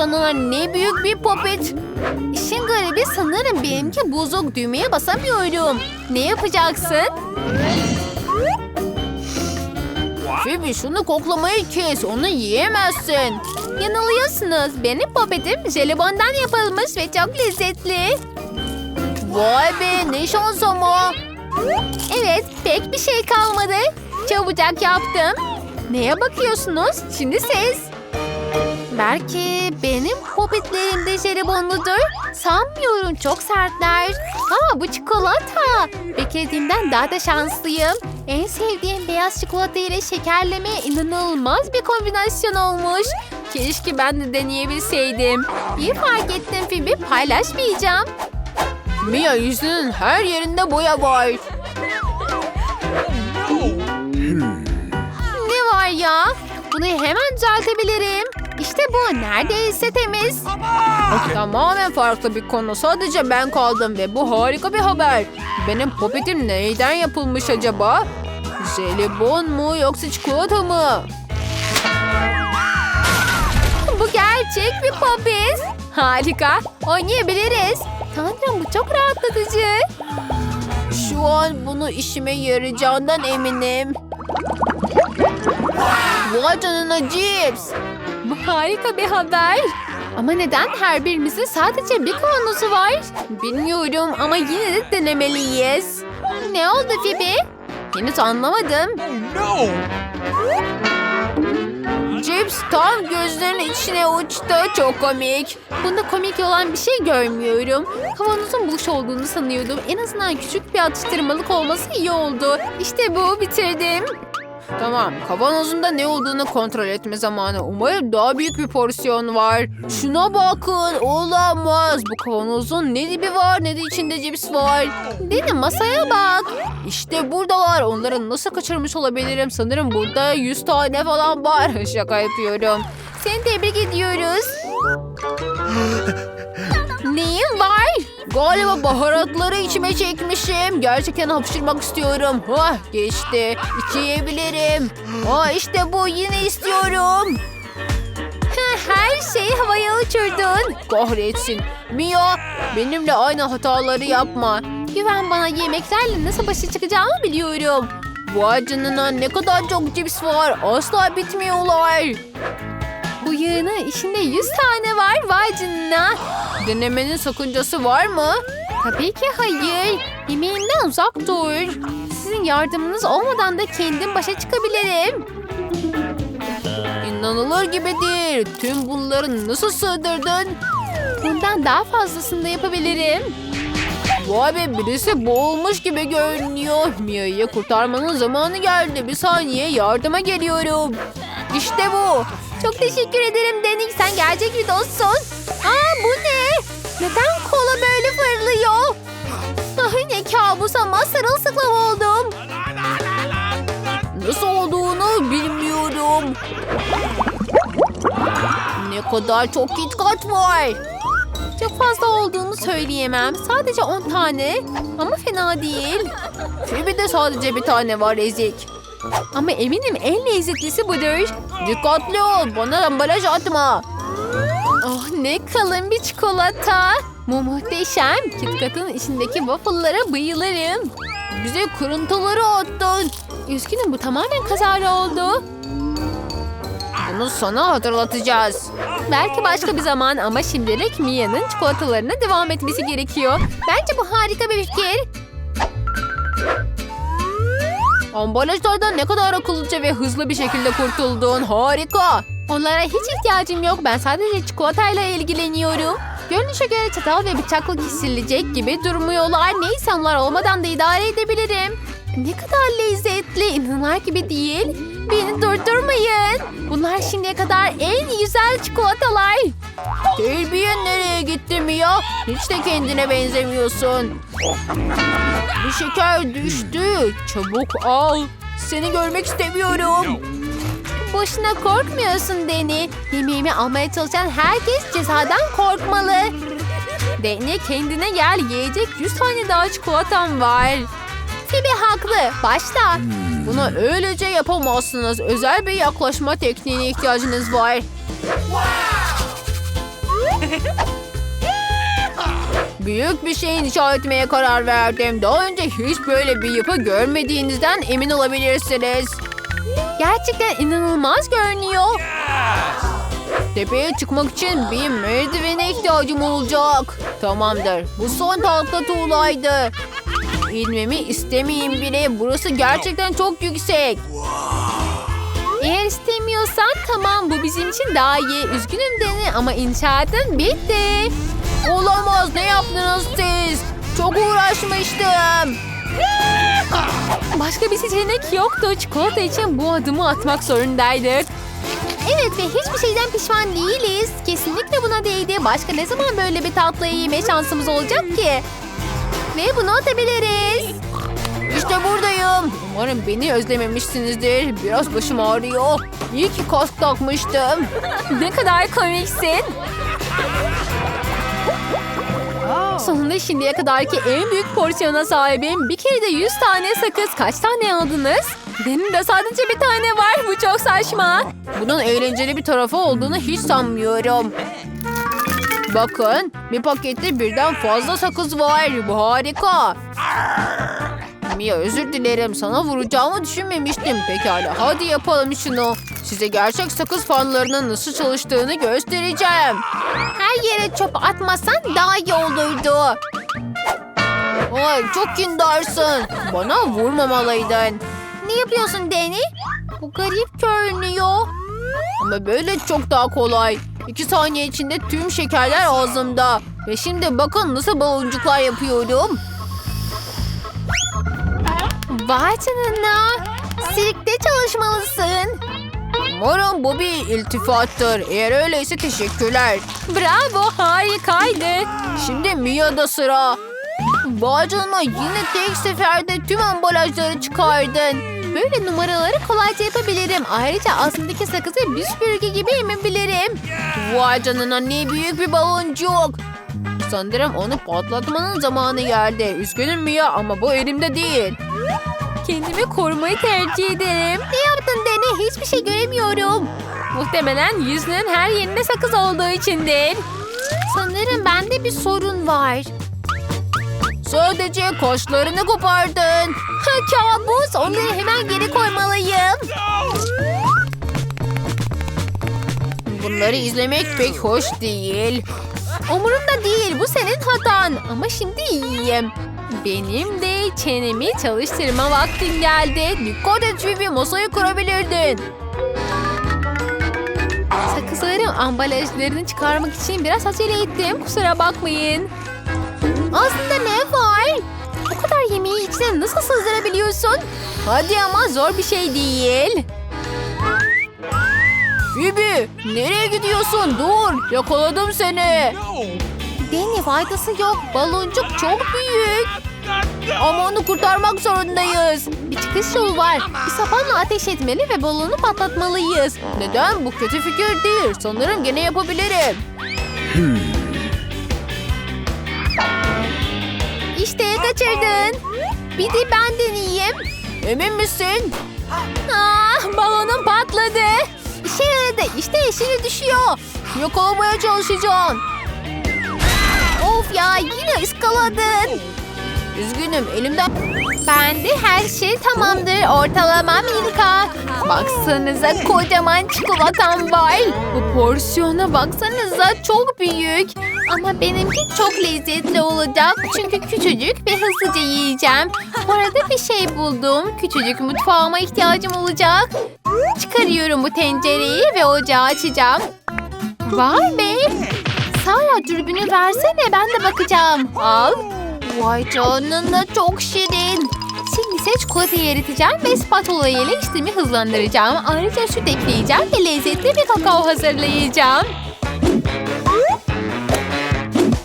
Sana ne büyük bir popet. İşin garibi sanırım benimki bozuk düğmeye basamıyorum. Ne yapacaksın? Phoebe şunu koklamayı kes. Onu yiyemezsin. Yanılıyorsunuz. Benim popetim jelibondan yapılmış ve çok lezzetli. Vay be ne şans ama. Evet pek bir şey kalmadı. Çabucak yaptım. Neye bakıyorsunuz? Şimdi siz. Belki benim popetlerim de jelibonludur. Sanmıyorum çok sertler. Aa bu çikolata. Beklediğimden daha da şanslıyım. En sevdiğim beyaz çikolata ile şekerleme inanılmaz bir kombinasyon olmuş. Keşke ben de deneyebilseydim. İyi fark ettim Phoebe paylaşmayacağım. Mia yüzünün her yerinde boya var. Ne var ya? Bunu hemen düzeltebilirim. İşte bu neredeyse temiz. Tamamen farklı bir konu. Sadece ben kaldım ve bu harika bir haber. Benim popetim neyden yapılmış acaba? Jelibon mu yoksa çikolata mı? Bu gerçek bir popet. Harika. Oynayabiliriz. Tanrım bu çok rahatlatıcı. Şu an bunu işime yarayacağından eminim. Vay canına cips. Bu harika bir haber. Ama neden her birimizin sadece bir kavanozu var? Bilmiyorum ama yine de denemeliyiz. Ne oldu Phoebe? Henüz anlamadım. No! Cips tam gözlerinin içine uçtu. Çok komik. Bunda komik olan bir şey görmüyorum. Kavanozun boş olduğunu sanıyordum. En azından küçük bir atıştırmalık olması iyi oldu. İşte bu bitirdim. Tamam, kavanozunda ne olduğunu kontrol etme zamanı. Umarım daha büyük bir porsiyon var. Şuna bakın, olamaz. Bu kavanozun ne dibi var ne de içinde cips var. Deni masaya bak. İşte buradalar. Onları nasıl kaçırmış olabilirim? Sanırım burada 100 tane falan var. Şaka yapıyorum. Seni tebrik ediyoruz. Neyin var? Galiba baharatları içime çekmişim. Gerçekten hapşırmak istiyorum. Hah geçti. İçebilirim. Aa işte bu yine istiyorum. Her şeyi havaya uçurdun. Kahretsin. Mia benimle aynı hataları yapma. Güven bana yemeklerle nasıl başa çıkacağımı biliyorum. Vay canına ne kadar çok cips var. Asla bitmiyorlar. Bu yığının içinde 100 tane var vay canına. Denemenin sakıncası var mı? Tabii ki hayır. Yemeğimden uzak dur. Sizin yardımınız olmadan da kendim başa çıkabilirim. İnanılır gibi değil. Tüm bunları nasıl sığdırdın? Bundan daha fazlasını da yapabilirim. Vay be birisi boğulmuş gibi görünüyor. Mia'yı kurtarmanın zamanı geldi. Bir saniye yardıma geliyorum. İşte bu. Çok teşekkür ederim Denik. Sen gerçek bir dostsun. Neden kola böyle fırlıyor? Ah ne kabus ama sırılsıklam oldum. Nasıl olduğunu bilmiyorum. Ne kadar çok KitKat var. Çok fazla olduğunu söyleyemem. Sadece 10 tane. Ama fena değil. Phoebe'de sadece bir tane var ezik. Ama eminim en lezzetlisi budur. Dikkatli ol. Bana ambalaj atma. Oh ne kalın bir çikolata. Bu muhteşem. KitKat'ın içindeki waffle'lara bayılırım. Bize kırıntıları attın. Üzgünüm bu tamamen kazara oldu. Bunu sana hatırlatacağız. Belki başka bir zaman ama şimdilik Mia'nın çikolatalarına devam etmesi gerekiyor. Bence bu harika bir fikir. Ambalajlardan ne kadar akıllıca ve hızlı bir şekilde kurtuldun. Harika. Onlara hiç ihtiyacım yok. Ben sadece çikolatayla ilgileniyorum. Görünüşe göre çatal ve bıçakla kesilecek gibi durmuyorlar. Neyse onlar olmadan da idare edebilirim. Ne kadar lezzetli. İnanılır gibi değil. Beni durdurmayın. Bunlar şimdiye kadar en güzel çikolatalar. Terbiyen nereye gitti Mia? Hiç de kendine benzemiyorsun. Bir şeker düştü. Çabuk al. Seni görmek istemiyorum. Boşuna korkmuyorsun Deni. Yemeğimi almaya çalışan herkes cezadan korkmalı. Deni kendine gel. Yiyecek 100 tane daha çikolatam var. Phoebe haklı. Başla. Bunu öylece yapamazsınız. Özel bir yaklaşma tekniğine ihtiyacınız var. Büyük bir şey inşa etmeye karar verdim. Daha önce hiç böyle bir yapı görmediğinizden emin olabilirsiniz. Gerçekten inanılmaz görünüyor. Tepeye çıkmak için bir merdivene ihtiyacım olacak. Tamamdır. Bu son tatlı tuğlaydı. İnmemi istemeyeyim bile. Burası gerçekten çok yüksek. Eğer istemiyorsan tamam bu bizim için daha iyi. Üzgünüm Deni ama inşaatın bitti. Olamaz ne yaptınız siz? Çok uğraşmıştım. Başka bir seçenek yoktu. Çikolata için bu adımı atmak zorundaydık. Evet ve hiçbir şeyden pişman değiliz. Kesinlikle buna değdi. Başka ne zaman böyle bir tatlı yeme şansımız olacak ki? Ve bunu atabiliriz. İşte buradayım. Umarım beni özlememişsinizdir. Biraz başım ağrıyor. İyi ki kask takmıştım. ne kadar komiksin. Sonunda şimdiye kadarki en büyük porsiyona sahibim. Bir kere de 100 tane sakız. Kaç tane aldınız? Benim de sadece bir tane var. Bu çok saçma. Bunun eğlenceli bir tarafı olduğunu hiç sanmıyorum. Bakın bir pakette birden fazla sakız var. Bu harika. Mia özür dilerim. Sana vuracağımı düşünmemiştim. Pekala hadi yapalım şunu. Size gerçek sakız fanlarının nasıl çalıştığını göstereceğim. Her yere çöp atmasan daha iyi olurdu. Ay çok kindarsın. Bana vurmamalıydın. Ne yapıyorsun Deni? Bu garip görünüyor. Ama böyle çok daha kolay. İki saniye içinde tüm şekerler ağzımda. Ve şimdi bakın nasıl baloncuklar yapıyorum. Vay canına. Sirkte çalışmalısın. Umarım bu bir iltifattır. Eğer öyleyse teşekkürler. Bravo harikaydı. Şimdi Mia'da sıra. Vay canına yine tek seferde tüm ambalajları çıkardın. Böyle numaraları kolayca yapabilirim. Ayrıca ağzımdaki sakızı bir süpürge gibi emebilirim. Vay canına ne büyük bir baloncuk. Sanırım onu patlatmanın zamanı geldi. Üzgünüm Mia ama bu elimde değil. Kendimi korumayı tercih ederim. Ne yaptın Dene? Hiçbir şey göremiyorum. Muhtemelen yüzünün her yerinde sakız olduğu içindir. Sanırım bende bir sorun var. Sadece kaşlarını kopardın. Ha, kabus. Onları hemen geri koymalıyım. Bunları izlemek pek hoş değil. Umurumda değil. Bu senin hatan. Ama şimdi iyiyim. Benim de çenemi çalıştırma vaktim geldi. Dikkat et Vivi masayı kırabilirdin. Sakızların ambalajlarını çıkarmak için biraz acele ettim. Kusura bakmayın. Aslında ne var? O kadar yemeği içine nasıl sığdırabiliyorsun? Hadi ama zor bir şey değil. Phoebe nereye gidiyorsun? Dur yakaladım seni. Deni faydası yok. Baloncuk çok büyük. Ama onu kurtarmak zorundayız. Bir çıkış yolu var. Bir sapanla ateş etmeli ve balonu patlatmalıyız. Neden? Bu kötü fikir değil. Sanırım gene yapabilirim. İşte kaçırdın. Bir de ben deneyeyim. Emin misin? Ah, balonum patladı. İşe yaradı. İşte yeşili düşüyor. Yakalamaya çalışacağım. Of ya yine ıskaladın. Üzgünüm elimden... Ben de her şey tamamdır. Ortalama Milka. Baksanıza kocaman çikolatam var. Bu porsiyona baksanıza çok büyük. Ama benimki çok lezzetli olacak. Çünkü küçücük ve hızlıca yiyeceğim. Bu arada bir şey buldum. Küçücük mutfağıma ihtiyacım olacak. Çıkarıyorum bu tencereyi ve ocağı açacağım. Vay be. Sara dürbünü versene ben de bakacağım. Al. Vay canına çok şirin. Şimdi ise çikolatayı eriteceğim ve spatula ile işlemi hızlandıracağım. Ayrıca süt ekleyeceğim ve lezzetli bir kakao hazırlayacağım.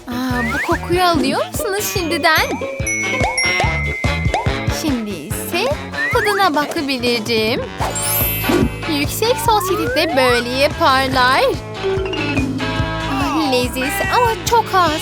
Aa, bu kokuyu alıyor musunuz şimdiden? Şimdi ise tadına bakabilirim. Yüksek sosyetede böyle yaparlar. Ah, Leziz ama çok az.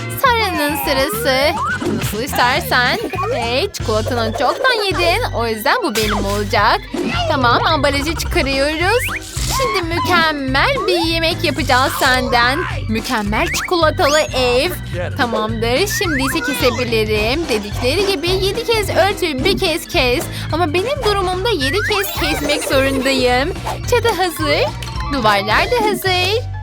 Sara'nın sırası. Nasıl istersen. Hey çikolatanı çoktan yedin. O yüzden bu benim olacak. Tamam ambalajı çıkarıyoruz. Şimdi mükemmel bir yemek yapacağız senden. Mükemmel çikolatalı ev. Tamamdır. Şimdi ise kesebilirim. Dedikleri gibi yedi kez örtü bir kez kes. Ama benim durumumda yedi kez kesmek zorundayım. Çatı hazır. Duvarlar da hazır.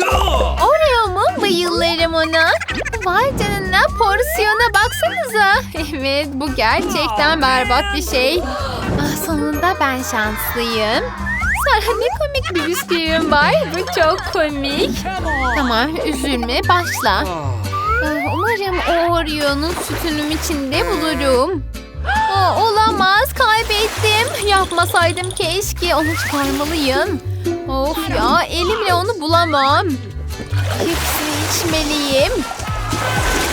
Oreo mu? Bayılırım ona. Vay canına porsiyona baksanıza. Evet bu gerçekten berbat bir şey. Ah, sonunda ben şanslıyım. Sara ne komik bir bisküvim var. Bu çok komik. Tamam üzülme başla. Ah, Umarım o Oreo'nun sütünün içinde bulurum. Aa, olamaz kaybettim. Yapmasaydım keşke onu çıkarmalıyım. Of ya elimle onu bulamam. Hepsini içmeliyim.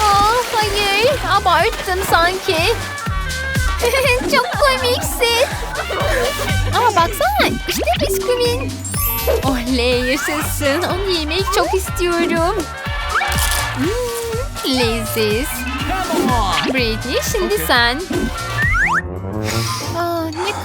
Aa, hayır abarttım sanki. Çok komiksin. Aa baksana işte bisküvin. Oley yaşasın. Onu yemek çok istiyorum. Hmm, leziz. Britney şimdi sen.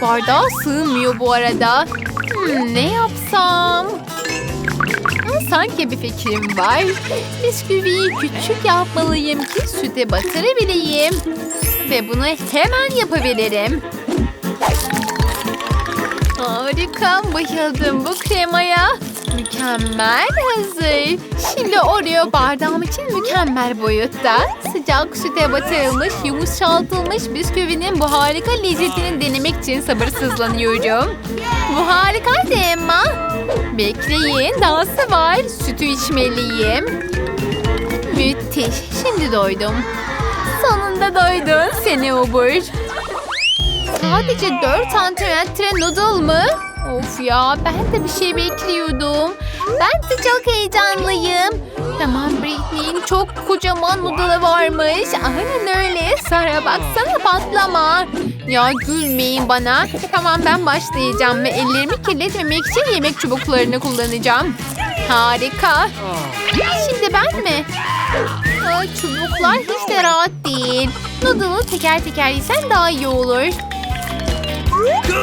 Bardağa sığmıyor bu arada. Hmm, ne yapsam? Hmm, sanki bir fikrim var. Bisküviyi küçük yapmalıyım ki süte batırabileyim. Ve bunu hemen yapabilirim. Harika, bayıldım bu kremaya. Mükemmel hazır. Şimdi Oreo bardağım için mükemmel boyutta. Sıcak süte batırılmış, yumuşatılmış bisküvinin bu harika lezzetini denemek için sabırsızlanıyorum. Bu harikaydı Emma. Bekleyin, dahası var. Sütü içmeliyim. Müthiş, şimdi doydum. Sonunda doydun seni obur. Sadece 4 santimetre noodle mı? Of ya ben de bir şey bekliyordum. Ben de çok heyecanlıyım. Tamam Britney'in çok kocaman noodle'ı varmış. Aynen öyle. Sara baksana patlama. Ya gülmeyin bana. Tamam ben başlayacağım ve ellerimi kirletmemek için yemek çubuklarını kullanacağım. Harika. Şimdi ben mi? Aa, çubuklar hiç de rahat değil. Noodle'ı teker teker yesen daha iyi olur.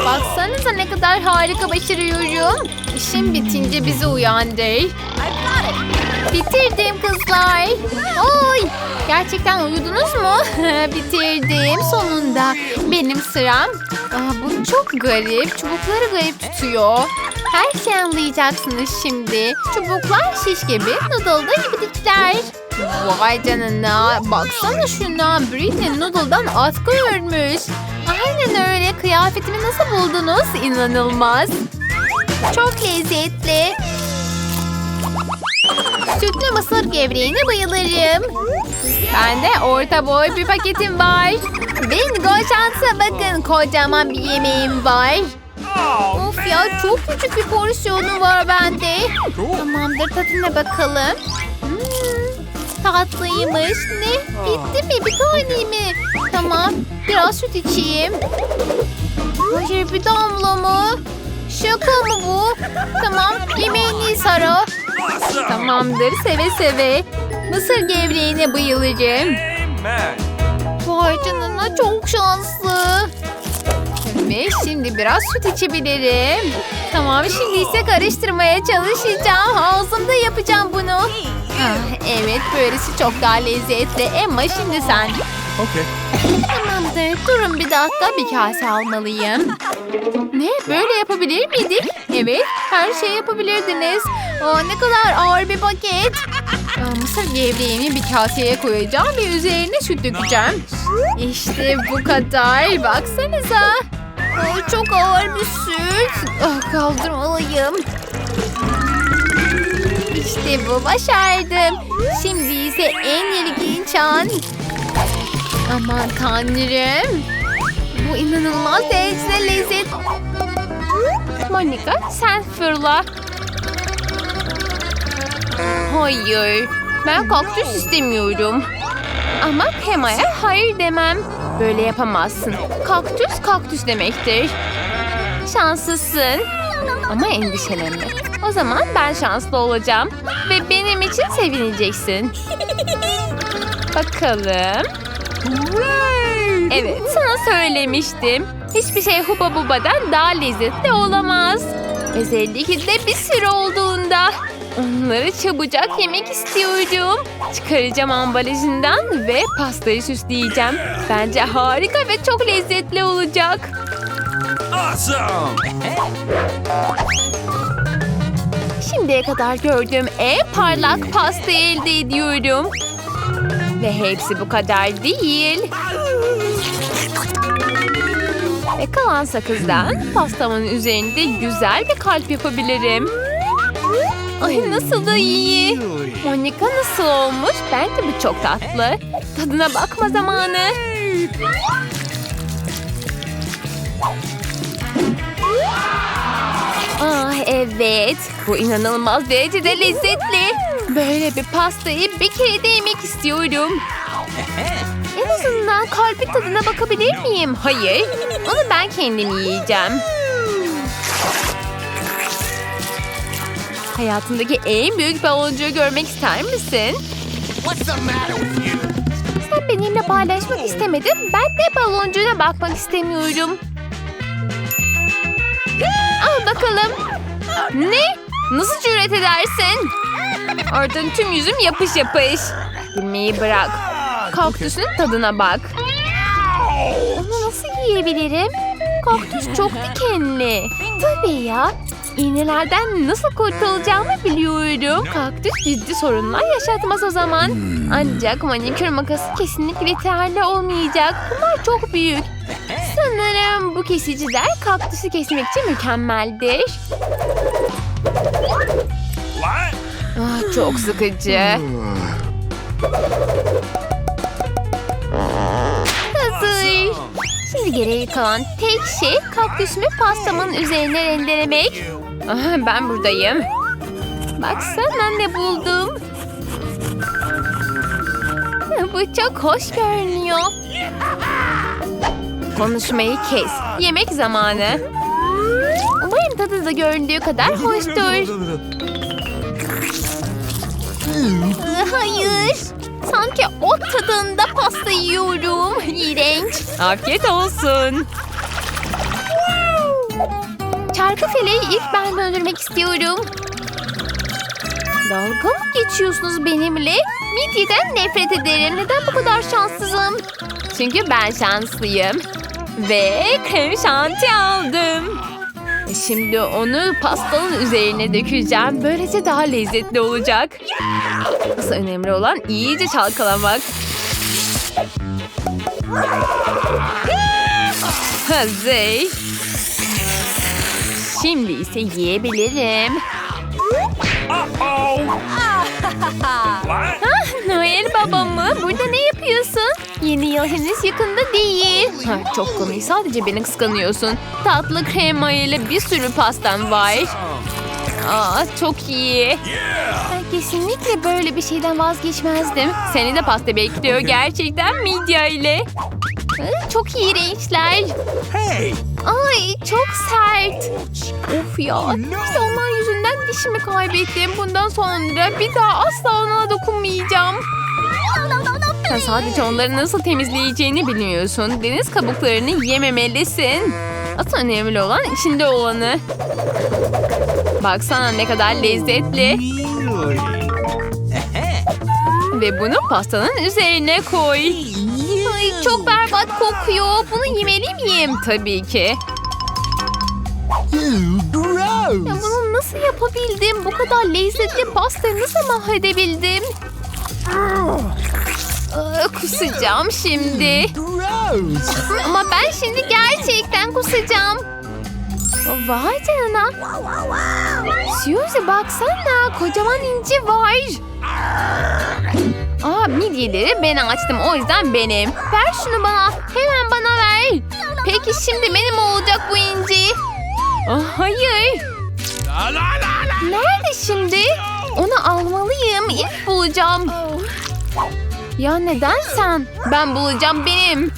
Baksanıza ne kadar harika başarıyorum. İşim bitince bizi uyandır. Bitirdim kızlar. Oy! Gerçekten uyudunuz mu? Bitirdim sonunda. Benim sıram. Aa, bu çok garip. Çubukları garip tutuyor. Her şeyi anlayacaksınız şimdi. Çubuklar şiş gibi, noodle'da ibidikler. Vay canına. Baksana şuna. Britney noodle'dan atkı örmüş. Aynen öyle. Kıyafetimi nasıl buldunuz? İnanılmaz. Çok lezzetli. Sütlü mısır gevreğine bayılırım. Bende orta boy bir paketim var. Bingo şansa bakın kocaman bir yemeğim var. Of ya çok küçük bir porsiyonu var bende. Tamamdır tadına bakalım. Hmm, tatlıymış. Ne? Bitti mi? Bir tane mi? Tamam. Biraz süt içeyim. Hayır bir damla mı? Şaka mı bu? Tamam. Yemeğini Sara. Tamamdır seve seve. Mısır gevreğine. Amen. Vay canına çok şanslı. Ve şimdi biraz süt içebilirim. Tamam şimdi ise karıştırmaya çalışacağım. Ağzımda yapacağım bunu. Ah, evet böylesi çok daha lezzetli. Emma şimdi sen. Okay. Tamamdır. Durun bir dakika bir kase almalıyım. Ne? Böyle yapabilir miydik? Evet. Her şeyi yapabilirdiniz. Aa, ne kadar ağır bir paket. Aa, mısır gevreğini bir kaseye koyacağım ve üzerine süt dökeceğim. İşte bu kadar. Baksanıza. Aa, çok ağır bir süt. Ah, kaldırmalıyım. İşte bu başardım. Şimdi ise en ilginç an. Aman tanrım. Bu inanılmaz derecede lezzet. Monika sen fırla. Hayır. Ben kaktüs istemiyorum. Ama Pema'ya hayır demem. Böyle yapamazsın. Kaktüs kaktüs demektir. Şanslısın. Ama endişelenme. O zaman ben şanslı olacağım. Ve benim için sevineceksin. Bakalım. Evet sana söylemiştim. Hiçbir şey Huba Buba'dan daha lezzetli olamaz. Özellikle de bir sürü olduğunda. Onları çabucak yemek istiyorum. Çıkaracağım ambalajından ve pastayı süsleyeceğim. Bence harika ve çok lezzetli olacak. Awesome. Şimdiye kadar gördüğüm en parlak pastayı elde ediyorum. Ve hepsi bu kadar değil. Ve kalan sakızdan pastamın üzerinde güzel bir kalp yapabilirim. Ay nasıl da iyi. Monika nasıl olmuş? Bence bu çok tatlı. Tadına bakma zamanı. Ah evet. Bu inanılmaz derecede lezzetli. Böyle bir pastayı bir kere de yemek istiyorum. En azından kalbin tadına bakabilir miyim? Hayır. Onu ben kendim yiyeceğim. Hayatındaki en büyük baloncuğu görmek ister misin? Sen benimle paylaşmak istemedin. Ben de baloncuğuna bakmak istemiyorum. Al bakalım. Ne? Nasıl cüret edersin? Oradan tüm yüzüm yapış yapış. Gülmeyi bırak. Kaktüsün tadına bak. Onu nasıl yiyebilirim? Kaktüs çok dikenli. Tabii ya. İğnelerden nasıl kurtulacağımı biliyorum. Kaktüs ciddi sorunlar yaşatmaz o zaman. Ancak manikür makası kesinlikle yeterli olmayacak. Bunlar çok büyük. Sanırım bu kesiciler kaktüsü kesmek için mükemmeldir. Ah, çok sıkıcı. Hazır. Şimdi geriye kalan tek şey kaktüsümü pastamın üzerine rendelemek. Ah, ben buradayım. Baksana ne buldum. Bu çok hoş görünüyor. Konuşmayı kes. Yemek zamanı. Umarım tadı da göründüğü kadar hoştur. Hayır. Sanki ot tadında pasta yiyorum. İğrenç. Afiyet olsun. Çarkı feleği ilk ben döndürmek istiyorum. Dalga mı geçiyorsunuz benimle? Midyeden nefret ederim. Neden bu kadar şanssızım? Çünkü ben şanslıyım. Ve krem şanti aldım. Şimdi onu pastanın üzerine dökeceğim. Böylece daha lezzetli olacak. Asıl önemli olan iyice çalkalamak. Hazır. Şimdi ise yiyebilirim. What? Noel baba mı? Burada ne yapıyorsun? Yeni yıl henüz yakında değil. Ha, çok komik. Sadece beni kıskanıyorsun. Tatlı krema ile bir sürü pastam var. Aa, çok iyi. Ben kesinlikle böyle bir şeyden vazgeçmezdim. Seni de pasta bekliyor gerçekten midye ile. Çok iğrençler. Hey. Ay çok sert. Of ya. İşte onlar yüzünden dişimi kaybettim. Bundan sonra bir daha asla ona dokunmayacağım. Sen sadece onları nasıl temizleyeceğini bilmiyorsun. Deniz kabuklarını yememelisin. Asıl önemli olan içinde olanı. Baksana ne kadar lezzetli. Ve bunu pastanın üzerine koy. Ay, çok berbat kokuyor. Bunu yemeli miyim? Tabii ki. Ya bunu nasıl yapabildim? Bu kadar lezzetli pastayı nasıl mahvedebildim? Kusacağım şimdi. Ama ben şimdi gerçekten kusacağım. Vay canına. Suzy baksana kocaman inci var. Aa midyeleri ben açtım o yüzden benim. Ver şunu bana. Hemen bana ver. Peki şimdi benim olacak bu inci. Aa, hayır. Nerede şimdi? Onu almalıyım. İlk bulacağım. Ya neden sen? Ben bulacağım benim.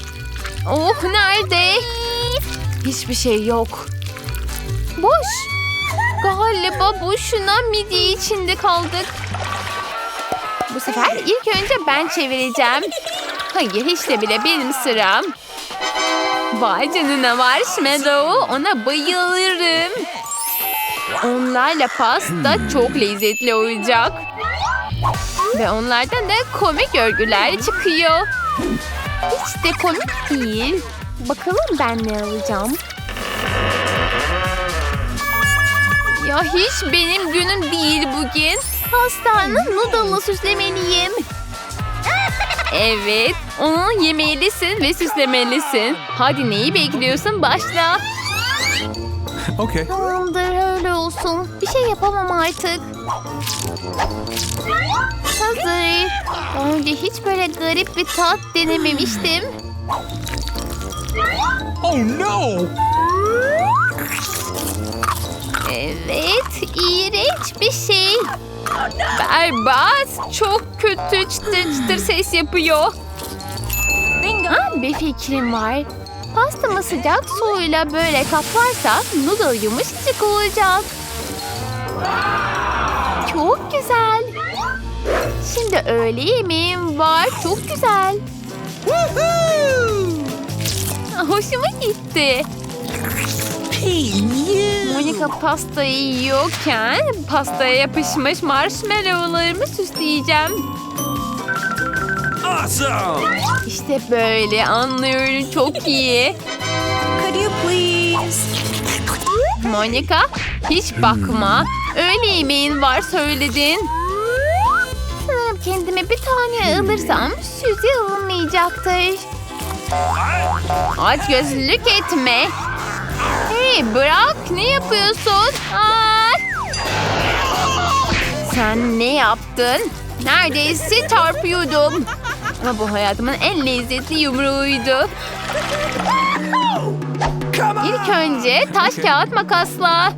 Oh nerede? Hiçbir şey yok. Boş. Galiba boşuna midye içinde kaldık. Bu sefer ilk önce ben çevireceğim. Hayır hiç de bile benim sıram. Vay canına marshmallow. Ona bayılırım. Onlarla pasta çok lezzetli olacak. Ve onlardan da komik örgüler çıkıyor. Hiç de komik değil. Bakalım ben ne alacağım. Ya hiç benim günüm değil bugün. Pastanın noodle'la süslemeliyim. Evet, onu yemelisin ve süslemelisin. Hadi neyi bekliyorsun? Başla. Okay. Tamamdır öyle olsun. Bir şey yapamam artık. Hazır. Daha önce hiç böyle garip bir tat denememiştim. Oh no! Evet, iğrenç bir şey. Berbat, çok kötü çıtır çıtır ses yapıyor. Ha, bir fikrim var. Pastamı sıcak suyla böyle kaplarsak noodle yumuşacık olacak. Çok güzel. Şimdi öğle yemeğim var. Çok güzel. Hoşuma gitti. Monica pastayı yiyorken pastaya yapışmış marshmallowlarımı süsleyeceğim. Awesome! İşte böyle anlıyorum çok iyi. Could you please? Monica hiç bakma. Öğle yemeğin var söyledin. Kendime bir tane alırsam Suzy alınmayacaktır. Aç gözlük etme. Hey bırak ne yapıyorsun? Aa! Sen ne yaptın? Neredeyse çarpıyordum. Ama bu hayatımın en lezzetli yumruğuydu. İlk önce taş kağıt makasla.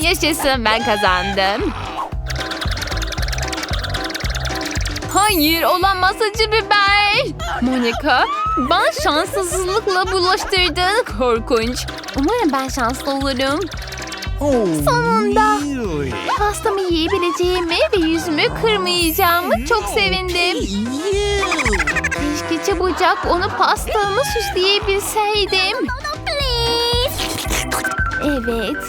Yaşasın ben kazandım. Hayır olamaz acı biber. Monica bana şanssızlıkla bulaştırdın korkunç. Umarım ben şanslı olurum. Oh, Sonunda. Pastamı yiyebileceğimi ve yüzümü kırmayacağımı çok sevindim. Keşke çabucak onu pastamı süsleyebilseydim. Evet.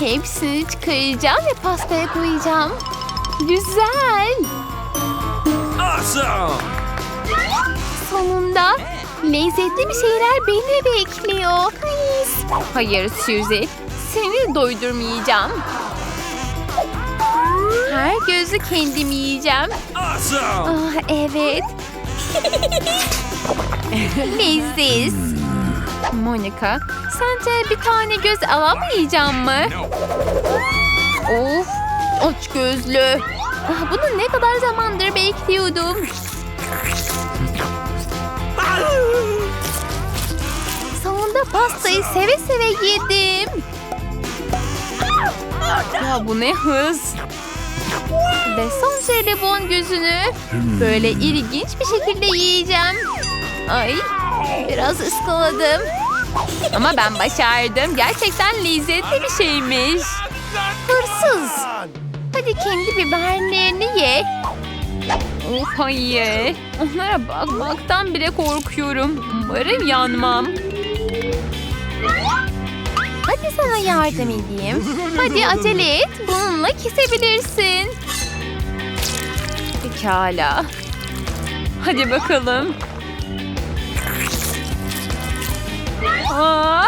Hepsini çıkaracağım ve pastaya koyacağım. Güzel. Awesome! Sonunda lezzetli bir şeyler beni bekliyor. Hayır Suzy, seni doydurmayacağım. Her gözü kendim yiyeceğim. Ah evet. Leziz. Monica, sence bir tane göz alamayacağım mı? Of, aç gözlü. Ah, bunu ne kadar zamandır bekliyordum. Sonunda pastayı seve seve yedim. Ya bu ne hız. Ve son jelibon gözünü böyle ilginç bir şekilde yiyeceğim. Ay biraz ıskaladım. Ama ben başardım. Gerçekten lezzetli bir şeymiş. Hırsız. Hadi kendi biberlerini ye. Oh hayır. Onlara bakmaktan bile korkuyorum. Umarım yanmam. Hadi sana yardım edeyim. Hadi acele et. Bununla kesebilirsin. Pekala. Hadi bakalım. Aa,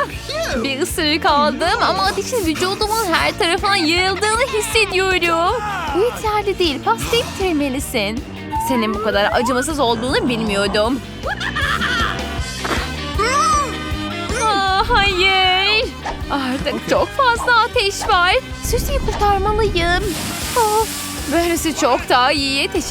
bir ısırık aldım ama ateşin vücudumun her tarafına yayıldığını hissediyorum. Bu yeterli değil. Pastayı bitirmelisin. Senin bu kadar acımasız olduğunu bilmiyordum. Aa, hayır. Artık çok fazla ateş var. Süsü'yü kurtarmalıyım. Oh, böylesi çok daha iyi. Teşekkür